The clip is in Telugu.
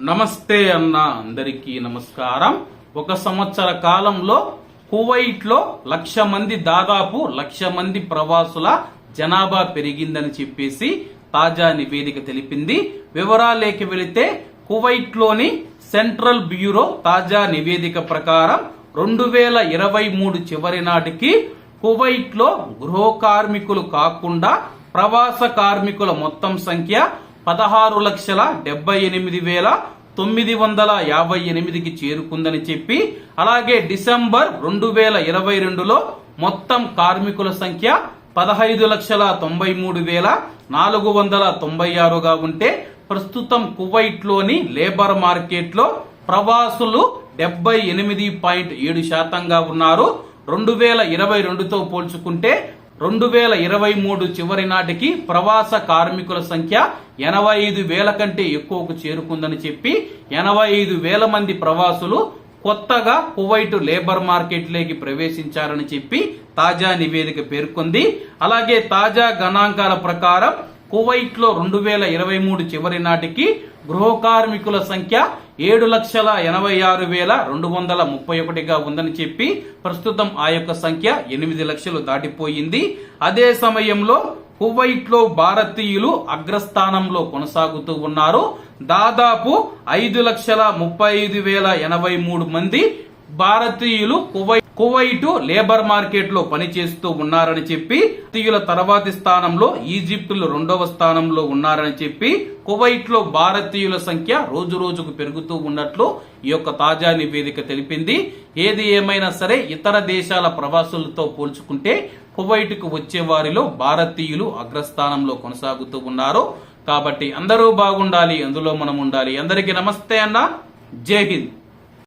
నమస్తే అన్న అందరికీ నమస్కారం. ఒక సంవత్సర కాలంలో కువైట్లో లక్ష మంది దాదాపు లక్ష మంది ప్రవాసుల జనాభా పెరిగిందని చెప్పేసి తాజా నివేదిక తెలిపింది. వివరాలేకి వెళితే కువైట్లోని సెంట్రల్ బ్యూరో తాజా నివేదిక ప్రకారం రెండు వేల ఇరవై మూడు చివరి నాటికి కువైట్లో గృహ కార్మికులు కాకుండా ప్రవాస కార్మికుల మొత్తం సంఖ్య పదహారు లక్షల డెబ్బై ఎనిమిది వేల తొమ్మిది వందల యాభై ఎనిమిదికి చేరుకుందని చెప్పి అలాగే డిసెంబర్ రెండు వేల ఇరవై రెండులో మొత్తం కార్మికుల సంఖ్య పదహైదు లక్షల తొంభై మూడు వేల నాలుగు వందల తొంభై ఆరుగా ఉంటే ప్రస్తుతం కువైట్లోని లేబర్ మార్కెట్లో ప్రవాసులు డెబ్బై ఎనిమిది పాయింట్ ఏడు శాతంగా ఉన్నారు. రెండు వేల ఇరవై రెండుతో పోల్చుకుంటే రెండు వేల ఇరవై మూడు చివరి నాటికి ప్రవాస కార్మికుల సంఖ్య ఎనభై ఐదు వేల కంటే ఎక్కువకు చేరుకుందని చెప్పి ఎనభై ఐదు వేల మంది ప్రవాసులు కొత్తగా కువైట్ లేబర్ మార్కెట్లోకి ప్రవేశించారని చెప్పి తాజా నివేదిక పేర్కొంది. అలాగే తాజా గణాంకాల ప్రకారం కువైట్లో రెండు వేల ఇరవై మూడు చివరి నాటికి గృహ కార్మికుల సంఖ్య ఏడు లక్షల ఎనభై ఆరు వేల రెండు వందల ముప్పై ఒకటిగా ఉందని చెప్పి ప్రస్తుతం ఆ యొక్క సంఖ్య ఎనిమిది లక్షలు దాటిపోయింది. అదే సమయంలో కువైట్లో భారతీయులు అగ్రస్థానంలో కొనసాగుతూ ఉన్నారు. దాదాపు ఐదు లక్షల ముప్పై ఐదు వేల ఎనభై మూడు మంది భారతీయులు కువై కువైటు లేబర్ మార్కెట్లో పనిచేస్తూ ఉన్నారని చెప్పి భారతీయుల తర్వాతి స్థానంలో ఈజిప్టులు రెండవ స్థానంలో ఉన్నారని చెప్పి కువైట్లో భారతీయుల సంఖ్య రోజు రోజుకు పెరుగుతూ ఉన్నట్లు ఈ యొక్క తాజా నివేదిక తెలిపింది. ఏది ఏమైనా సరే ఇతర దేశాల ప్రవాసులతో పోల్చుకుంటే కువైట్కు వచ్చే వారిలో భారతీయులు అగ్రస్థానంలో కొనసాగుతూ ఉన్నారు. కాబట్టి అందరూ బాగుండాలి అందులో మనం ఉండాలి. అందరికీ నమస్తే అన్న. జై హింద్.